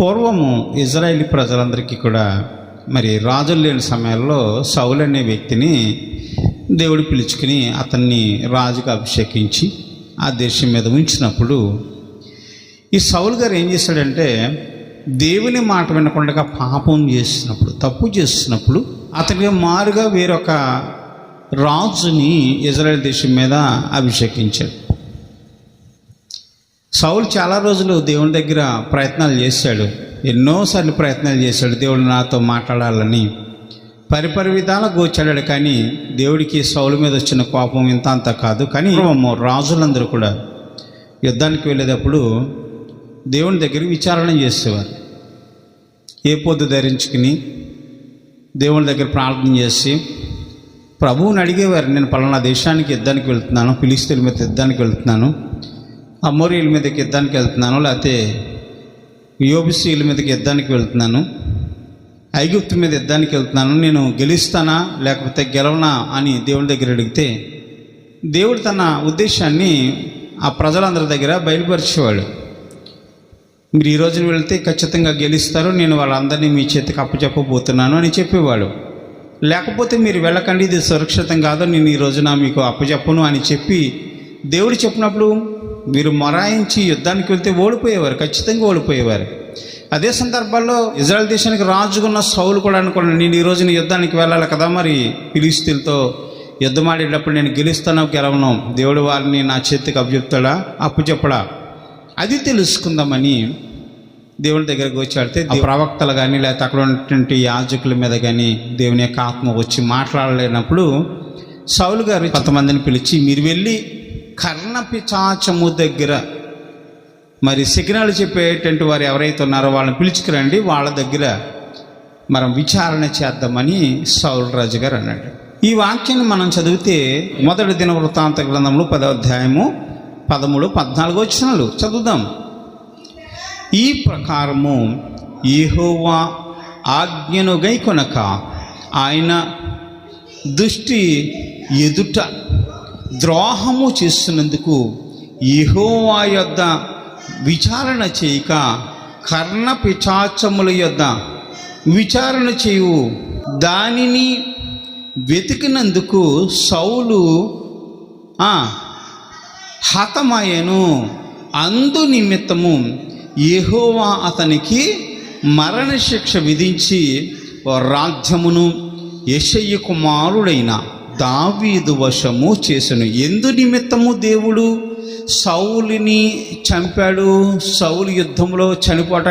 పూర్వము ఇజ్రాయేలీ ప్రజలందరికీ కూడా మరి రాజులు లేని సమయంలో సౌలు అనే వ్యక్తిని దేవుడు పిలుచుకుని అతన్ని రాజుగా అభిషేకించి ఆ దేశం మీద ఉంచినప్పుడు ఈ సౌలు గారు ఏం చేశాడంటే దేవుని మాట వినకుండా పాపం చేసినప్పుడు తప్పు చేసినప్పుడు అతనికి మారుగా వేరొక రాజుని ఇజ్రాయెల్ దేశం మీద అభిషేకించాడు. సౌలు చాలా రోజులు దేవుని దగ్గర ప్రయత్నాలు చేశాడు. ఎన్నోసార్లు ప్రయత్నాలు చేశాడు దేవుడు నాతో మాట్లాడాలని. పరిపరి విధాల గోచాడాడు కానీ దేవుడికి సౌలు మీద వచ్చిన కోపం ఇంత అంత కాదు. కానీ రాజులందరూ కూడా యుద్ధానికి వెళ్ళేటప్పుడు దేవుని దగ్గర విచారణ చేసేవారు. ఏ పొద్దు ధరించుకుని దేవుని దగ్గర ప్రార్థన చేసి ప్రభువుని అడిగేవారు నేను పలానా దేశానికి యుద్ధానికి వెళ్తున్నాను ఫిలిస్తీన్ల మీద యుద్ధానికి వెళ్తున్నాను. అమోరీల మీదకి యుద్ధానికి వెళ్తున్నాను లేకపోతే యోబిసీల మీదకి యుద్ధానికి వెళ్తున్నాను ఐగుప్తు మీద యుద్ధానికి వెళ్తున్నాను నేను గెలుస్తానా లేకపోతే గెలవనా అని దేవుడి దగ్గర అడిగితే దేవుడు తన ఉద్దేశాన్ని ఆ ప్రజలందరి దగ్గర బయలుపరిచేవాడు. మీరు ఈ రోజున వెళ్తే ఖచ్చితంగా గెలుస్తారు నేను వాళ్ళందరినీ మీ చేతికి అప్పచెప్పబోతున్నాను అని చెప్పేవాడు. లేకపోతే మీరు వెళ్ళకండి ఇది సురక్షితం కాదు నేను ఈ రోజున మీకు అప్పచెప్పను అని చెప్పి దేవుడు చెప్పినప్పుడు మీరు మొరాయించి యుద్ధానికి వెళ్తే ఓడిపోయేవారు ఖచ్చితంగా ఓడిపోయేవారు. అదే సందర్భాల్లో ఇజ్రాయెల్ దేశానికి రాజుకున్న సౌలు కూడా అనుకున్నాను నేను ఈ రోజున యుద్ధానికి వెళ్ళాలి కదా మరి ఫిలిస్తీన్తో యుద్ధం ఆడేటప్పుడు నేను గెలుస్తానో గెలవను దేవుడు వారిని నా చేతికి అప్పచెప్తాడా అప్పు చెప్పడా? అది తెలుసుకుందామని దేవుని దగ్గరకు వచ్చాడితే ప్రవక్తలు కానీ లేకపోతే అక్కడ ఉన్నటువంటి యాజకుల మీద కానీ దేవుని యొక్క ఆత్మ వచ్చి మాట్లాడలేనప్పుడు సౌలు గారు కొంతమందిని పిలిచి మీరు వెళ్ళి కర్ణ పిచాచము దగ్గర. మరి సిగ్నల్ చెప్పేటువంటి వారు ఎవరైతే ఉన్నారో వాళ్ళని పిలుచుకురండి వాళ్ళ దగ్గర మనం విచారణ చేద్దామని సౌలు రాజు గారు అన్నాడు. ఈ వాక్యాన్ని మనం చదివితే మొదటి దిన వృత్తాంత గ్రంథంలో పదో అధ్యాయము పదమూడు పద్నాలుగు వచ్చినాలు చదువుదాం. ఈ ప్రకారము యెహోవా ఆజ్ఞను గైకొనక ఆయన దృష్టి ఎదుట ద్రోహము చేస్తున్నందుకు యెహోవా యొద్ద విచారణ చేయక కర్ణ పిచాచముల యొద్ద విచారణ చేయు. దానిని వెతికినందుకు సౌలు హతమయ్యను అందు నిమిత్తము యెహోవా అతనికి మరణశిక్ష విధించి రాజ్యమును యశయ్య కుమారుడైన దావీదు వశము చేసను. ఎందు నిమిత్తము దేవుడు సౌలిని చంపాడు? సౌలు యుద్ధంలో చనిపోట